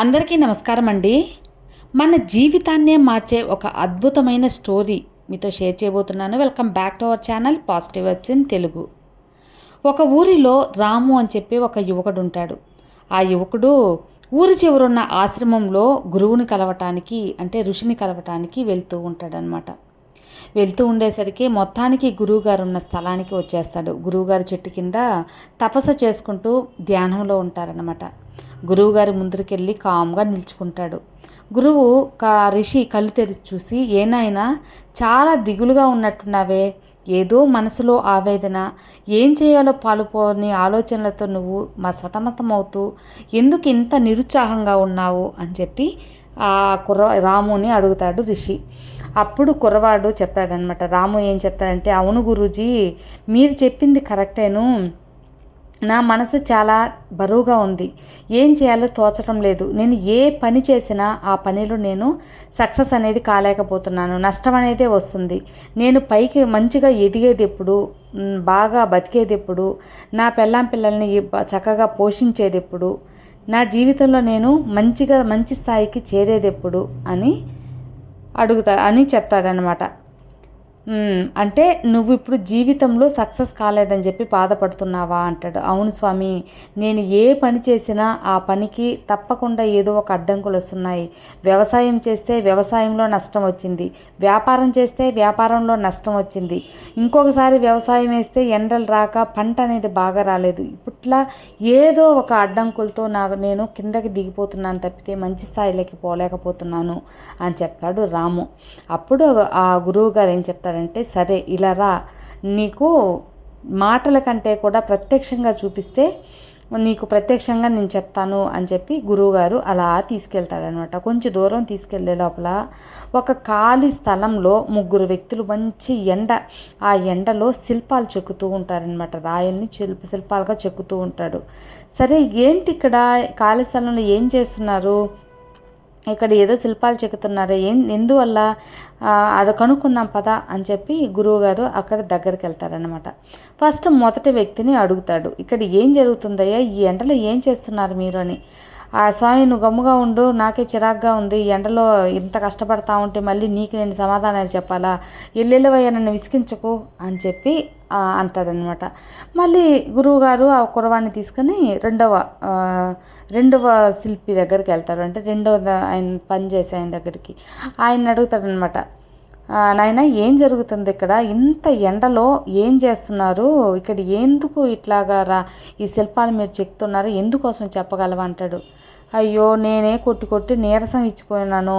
అందరికీ నమస్కారం అండి. మన జీవితాన్నే మార్చే ఒక అద్భుతమైన స్టోరీ మీతో షేర్ చేయబోతున్నాను. Welcome back to our channel positive vibes in Telugu. ఒక ఊరిలో రాము అని చెప్పి ఒక యువకుడు ఉంటాడు. ఆ యువకుడు ఊరి చివరున్న ఆశ్రమంలో గురువుని కలవటానికి అంటే ఋషిని కలవటానికి వెళ్తూ ఉంటాడనమాట వెళ్తూ ఉండేసరికి మొత్తానికి గురువుగారు ఉన్న స్థలానికి వచ్చేస్తాడు. గురువుగారి చెట్టు కింద తపస్సు చేసుకుంటూ ధ్యానంలో ఉంటారనమాట గురువుగారి ముందరికెళ్ళి కామ్గా నిల్చుకుంటాడు. గురువు కా రిషి కళ్ళు తెరిచి చూసి ఏనాయనా చాలా దిగులుగా ఉన్నట్టున్నావే. ఏదో మనసులో ఆవేదన. ఏం చేయాలో పాలుపోని ఆలోచనలతో నువ్వు మా సతమతమవుతూ ఎందుకు ఇంత నిరుత్సాహంగా ఉన్నావు? అని చెప్పి ఆ కుర్ర రాముని అడుగుతాడు రిషి. అప్పుడు కుర్రవాడు చెప్తాడనమాట రాము ఏం చెప్తాడంటే అవును గురూజీ మీరు చెప్పింది కరెక్టేను. నా మనసు చాలా బరువుగా ఉంది. ఏం చేయాలో తోచడం లేదు. నేను ఏ పని చేసినా ఆ పనిలో నేను సక్సెస్ అనేది కాలేకపోతున్నాను. నష్టం అనేదే వస్తుంది. నేను పైకి మంచిగా ఎదిగేది ఎప్పుడు బాగా బతికేది ఎప్పుడు నా పెళ్ళాం పిల్లల్ని చక్కగా పోషించేది ఎప్పుడు నా జీవితంలో నేను మంచిగా మంచి స్థాయికి చేరేది ఎప్పుడు అని అడుగుతా అని చెప్తాడనమాట అంటే నువ్వు ఇప్పుడు జీవితంలో సక్సెస్ కాలేదని చెప్పి బాధపడుతున్నావా అంటాడు. అవును స్వామి నేను ఏ పని చేసినా ఆ పనికి తప్పకుండా ఏదో ఒక అడ్డంకులు వస్తున్నాయి. వ్యవసాయం చేస్తే వ్యవసాయంలో నష్టం వచ్చింది. వ్యాపారం చేస్తే వ్యాపారంలో నష్టం వచ్చింది. ఇంకొకసారి వ్యవసాయం వేస్తే ఎండలు రాక పంట అనేది బాగా రాలేదు. ఇప్పట్లా ఏదో ఒక అడ్డంకులతో నాకు నేను కిందకి దిగిపోతున్నాను తప్పితే మంచి స్థాయిలోకి పోలేకపోతున్నాను అని చెప్పాడు రాము. అప్పుడు ఆ గురువు గారు ఏం చెప్తాడంటే సరే ఇలా రా. నీకు మాటల కంటే కూడా ప్రత్యక్షంగా చూపిస్తే నీకు ప్రత్యక్షంగా నేను చెప్తాను అని చెప్పి గురువుగారు అలా తీసుకెళ్తాడనమాట కొంచెం దూరం తీసుకెళ్ళే లోపల ఒక ఖాళీ స్థలంలో ముగ్గురు వ్యక్తులు మంచి ఎండ ఆ ఎండలో శిల్పాలు చెక్కుతూ ఉంటారనమాట రాయల్ని శిల్ప శిల్పాలుగా చెక్కుతూ ఉంటాడు. సరే ఏంటి ఇక్కడ ఖాళీ స్థలంలో ఏం చేస్తున్నారు? ఇక్కడ ఏదో శిల్పాలు చెక్కుతున్నారు. ఏం ఎందువల్ల? అక్కడ అది కనుక్కుందాం పద అని చెప్పి గురువుగారు అక్కడ దగ్గరికి వెళ్తారనమాట ఫస్ట్ మొదటి వ్యక్తిని అడుగుతాడు. ఇక్కడ ఏం జరుగుతుందయ్యా? ఈ ఎండలో ఏం చేస్తున్నారు మీరు అని. ఆ స్వామి నువ్వు గమ్ముగా ఉండు నాకే చిరాగ్గా ఉంది ఎండలో ఇంత కష్టపడతా ఉంటే మళ్ళీ నీకు నేను సమాధానాలు చెప్పాలా? ఎల్లెళ్ళవయ్యా నన్ను విసిగించకు అని చెప్పి అంటాడనమాట మళ్ళీ గురువుగారు ఆ కురవాన్ని తీసుకొని రెండవ రెండవ శిల్పి దగ్గరికి వెళ్తారు. అంటే రెండవ ఆయన పనిచేసే ఆయన దగ్గరికి. ఆయన అడుగుతాడనమాట నాయన ఏం జరుగుతుంది ఇక్కడ? ఇంత ఎండలో ఏం చేస్తున్నారు? ఇక్కడ ఎందుకు ఇట్లాగా రా? ఈ శిల్పాలు మీరు చెక్తున్నారు ఎందుకోసం చెప్పగలవా? అంటాడు. అయ్యో నేనే కొట్టి కొట్టి నీరసం ఇచ్చిపోయినాను.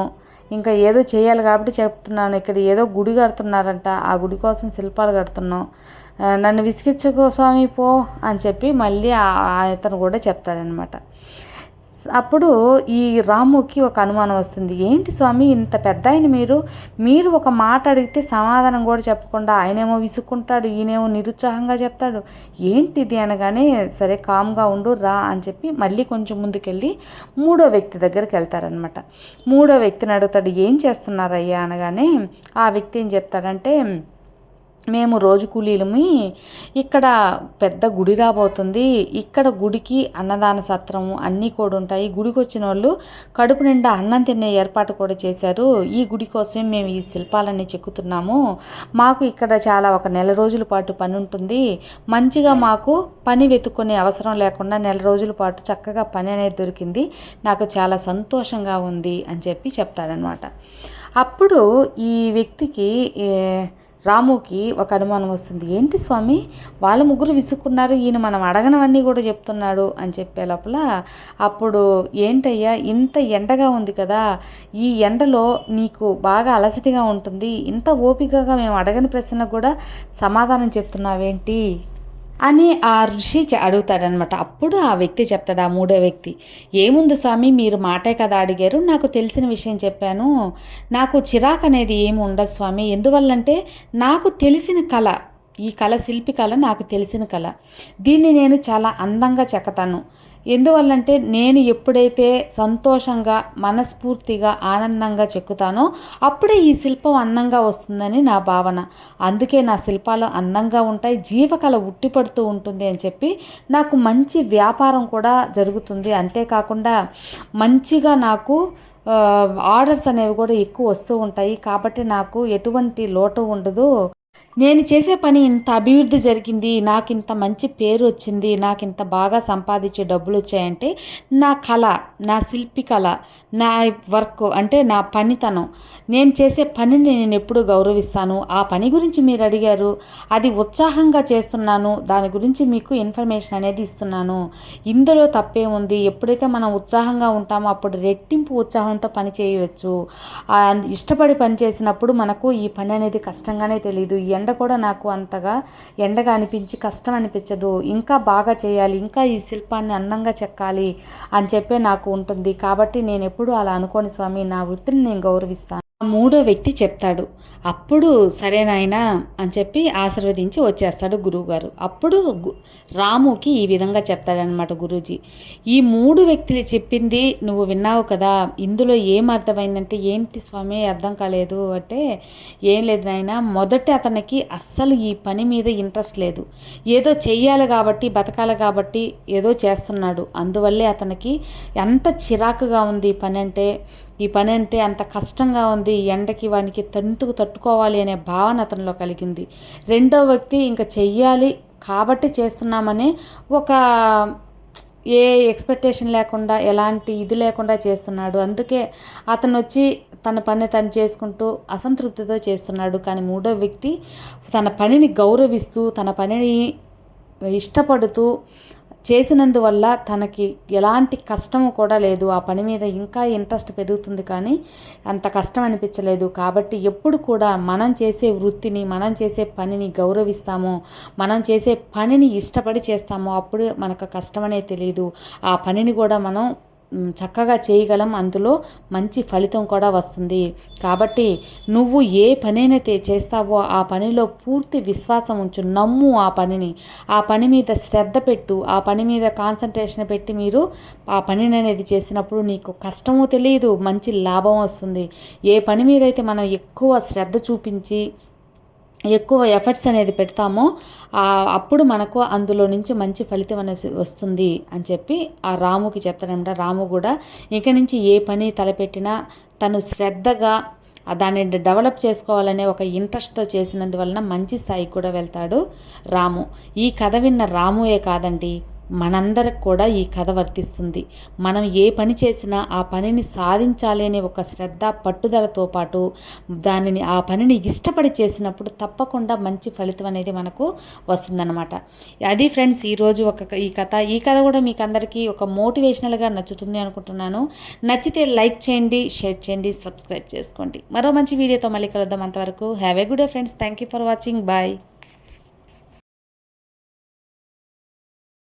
ఇంకా ఏదో చేయాలి కాబట్టి చెప్తున్నాను. ఇక్కడ ఏదో గుడి కడుతున్నారంట. ఆ గుడి కోసం శిల్పాలు కడుతున్నాం. నన్ను విసిగించుకో స్వామి పో అని చెప్పి మళ్ళీ ఆ ఇతను కూడా చెప్తాడనమాట అప్పుడు ఈ రాముకి ఒక అనుమానం వస్తుంది. ఏంటి స్వామి ఇంత పెద్ద ఆయన మీరు? మీరు ఒక మాట అడిగితే సమాధానం కూడా చెప్పకుండా ఆయనేమో విసుక్కుంటాడు ఈయనేమో నిరుత్సాహంగా చెప్తాడు. ఏంటిది అనగానే సరే కామ్గా ఉండు రా అని చెప్పి మళ్ళీ కొంచెం ముందుకెళ్ళి మూడో వ్యక్తి దగ్గరికి వెళ్తారనమాట మూడో వ్యక్తిని అడుగుతాడు ఏం చేస్తున్నారయ్యా? అనగానే ఆ వ్యక్తి ఏం చెప్తాడంటే మేము రోజు కూలీలమి ఇక్కడ పెద్ద గుడి రాబోతుంది. ఇక్కడ గుడికి అన్నదాన సత్రము అన్నీ కూడా ఉంటాయి. గుడికి వచ్చిన వాళ్ళు కడుపు నిండా అన్నం తినే ఏర్పాటు కూడా చేశారు. ఈ గుడి కోసమే మేము ఈ శిల్పాలన్నీ చెక్కుతున్నాము. మాకు ఇక్కడ చాలా ఒక నెల రోజుల పాటు పని ఉంటుంది. మంచిగా మాకు పని వెతుక్కునే అవసరం లేకుండా నెల రోజుల పాటు చక్కగా పని అనేది దొరికింది. నాకు చాలా సంతోషంగా ఉంది అని చెప్పి చెప్తాడనమాట అప్పుడు ఈ వ్యక్తికి రాముకి ఒక అనుమానం వస్తుంది. ఏంటి స్వామి? వాళ్ళ ముగ్గురు విసుక్కున్నారు. ఈయన మనం అడగనవన్నీ కూడా చెప్తున్నాడు అని చెప్పే లోపల అప్పుడు ఏంటయ్యా? ఇంత ఎండగా ఉంది కదా. ఈ ఎండలో నీకు బాగా అలసటిగా ఉంటుంది. ఇంత ఓపికగా మేము అడగని ప్రశ్నలకు కూడా సమాధానం చెప్తున్నావేంటి? అని ఆ ఋషి అడుగుతాడనమాట అప్పుడు ఆ వ్యక్తి చెప్తాడు ఆ మూడో వ్యక్తి ఏముంది స్వామి మీరు మాటే కదా అడిగారు నాకు తెలిసిన విషయం చెప్పాను. నాకు చిరాకు అనేది ఏమి ఉండదు స్వామి. ఎందువల్లంటే నాకు తెలిసిన కళ ఈ కళ శిల్పి కళ నాకు తెలిసిన కళ. దీన్ని నేను చాలా అందంగా చెక్కతాను. ఎందువల్లంటే నేను ఎప్పుడైతే సంతోషంగా మనస్ఫూర్తిగా ఆనందంగా చెక్కుతానో అప్పుడే ఈ శిల్పం అందంగా వస్తుందని నా భావన. అందుకే నా శిల్పాలు అందంగా ఉంటాయి జీవకళ ఉట్టిపడుతూ ఉంటుంది అని చెప్పి నాకు మంచి వ్యాపారం కూడా జరుగుతుంది. అంతేకాకుండా మంచిగా నాకు ఆర్డర్స్ అనేవి కూడా ఎక్కువ వస్తూ ఉంటాయి. కాబట్టి నాకు ఎటువంటి లోటు ఉండదు. నేను చేసే పని ఇంత అభివృద్ధి జరిగింది నాకు ఇంత మంచి పేరు వచ్చింది నాకు ఇంత బాగా సంపాదించే డబ్బులు వచ్చాయంటే నా కళ నా శిల్పి కళ నా వర్క్ అంటే నా పనితనం. నేను చేసే పనిని నేను ఎప్పుడు గౌరవిస్తాను? ఆ పని గురించి మీరు అడిగారు. అది ఉత్సాహంగా చేస్తున్నాను. దాని గురించి మీకు ఇన్ఫర్మేషన్ అనేది ఇస్తున్నాను. ఇందులో తప్పే ఉంది. ఎప్పుడైతే మనం ఉత్సాహంగా ఉంటామో అప్పుడు రెట్టింపు ఉత్సాహంతో పని చేయవచ్చు. ఇష్టపడి పని చేసినప్పుడు మనకు ఈ పని అనేది కష్టంగానే తెలియదు ఎండ కూడా నాకు అంతగా ఎండగా అనిపించి కష్టం అనిపించదు. ఇంకా బాగా చేయాలి ఇంకా ఈ శిల్పాన్ని అందంగా చెక్కాలి అని చెప్పే నాకు ఉంటుంది. కాబట్టి నేను ఎప్పుడూ అలా అనుకోని స్వామి. నా వృత్తిని నేను గౌరవిస్తాను. మూడో వ్యక్తి చెప్తాడు అప్పుడు సరేనాయనా అని చెప్పి ఆశీర్వదించి వచ్చేస్తాడు గురువుగారు. అప్పుడు రాముకి ఈ విధంగా చెప్తాడనమాట గురూజీ. ఈ మూడు వ్యక్తులు చెప్పింది నువ్వు విన్నావు కదా ఇందులో ఏం అర్థమైందంటే ఏంటి స్వామి అర్థం కాలేదు అంటే ఏం లేదు నాయన మొదట అతనికి అస్సలు ఈ పని మీద ఇంట్రెస్ట్ లేదు. ఏదో చెయ్యాలి కాబట్టి బతకాలి కాబట్టి ఏదో చేస్తున్నాడు. అందువల్లే అతనికి ఎంత చిరాకుగా ఉంది ఈ పని అంటే ఈ పని అంటే అంత కష్టంగా ఉంది ఎండకి వానికి తంతుకు తట్టుకోవాలి అనే భావన అతనిలో కలిగింది. రెండో వ్యక్తి ఇంకా చెయ్యాలి కాబట్టి చేస్తున్నామని ఒక ఏ ఎక్స్పెక్టేషన్ లేకుండా ఎలాంటి ఇది లేకుండా చేస్తున్నాడు. అందుకే అతను వచ్చి తన పని తను చేసుకుంటూ అసంతృప్తితో చేస్తున్నాడు. కానీ మూడో వ్యక్తి తన పనిని గౌరవిస్తూ తన పనిని ఇష్టపడుతూ చేసినందువల్ల తనకి ఎలాంటి కష్టము కూడా లేదు. ఆ పని మీద ఇంకా ఇంట్రెస్ట్ పెరుగుతుంది కానీ అంత కష్టం అనిపించలేదు. కాబట్టి ఎప్పుడు కూడా మనం చేసే వృత్తిని మనం చేసే పనిని గౌరవిస్తామో. మనం చేసే పనిని ఇష్టపడి చేస్తామో. అప్పుడు మనకు కష్టం అనేది తెలియదు ఆ పనిని కూడా మనం చక్కగా చేయగలం. అందులో మంచి ఫలితం కూడా వస్తుంది. కాబట్టి నువ్వు ఏ పనినైతే చేస్తావో ఆ పనిలో పూర్తి విశ్వాసం ఉంచు. నమ్ము ఆ పనిని. ఆ పని మీద శ్రద్ధ పెట్టు. ఆ పని మీద కాన్సన్ట్రేషన్ పెట్టి మీరు ఆ పనిని అనేది చేసినప్పుడు నీకు కష్టమో తెలియదు మంచి లాభం వస్తుంది. ఏ పని మీద అయితే మనం ఎక్కువ శ్రద్ధ చూపించి ఎక్కువ ఎఫర్ట్స్ అనేది పెడతామో అప్పుడు మనకు అందులో నుంచి మంచి ఫలితం అనేది వస్తుంది అని చెప్పి ఆ రాముకి చెప్తాడంట రాము కూడా ఇక నుంచి ఏ పని తలపెట్టినా తను శ్రద్ధగా దాన్ని డెవలప్ చేసుకోవాలనే ఒక ఇంట్రెస్ట్తో చేసినందువలన మంచి స్థాయికి కూడా వెళ్తాడు రాము. ఈ కథ విన్న రాముయే కాదండి మనందరికి కూడా ఈ కథ వర్తిస్తుంది. మనం ఏ పని చేసినా ఆ పనిని సాధించాలి అనే ఒక శ్రద్ధ పట్టుదలతో పాటు దానిని ఆ పనిని ఇష్టపడి చేసినప్పుడు తప్పకుండా మంచి ఫలితం అనేది మనకు వస్తుందన్నమాట. అది ఫ్రెండ్స్ ఈరోజు ఒక ఈ కథ. ఈ కథ కూడా మీకు అందరికీ ఒక మోటివేషనల్గా నచ్చుతుంది అనుకుంటున్నాను. నచ్చితే లైక్ చేయండి షేర్ చేయండి సబ్స్క్రైబ్ చేసుకోండి. మరో మంచి వీడియోతో మళ్ళీ కలుద్దాం అంతవరకు. Have a good day friends. Thank you for watching. Bye.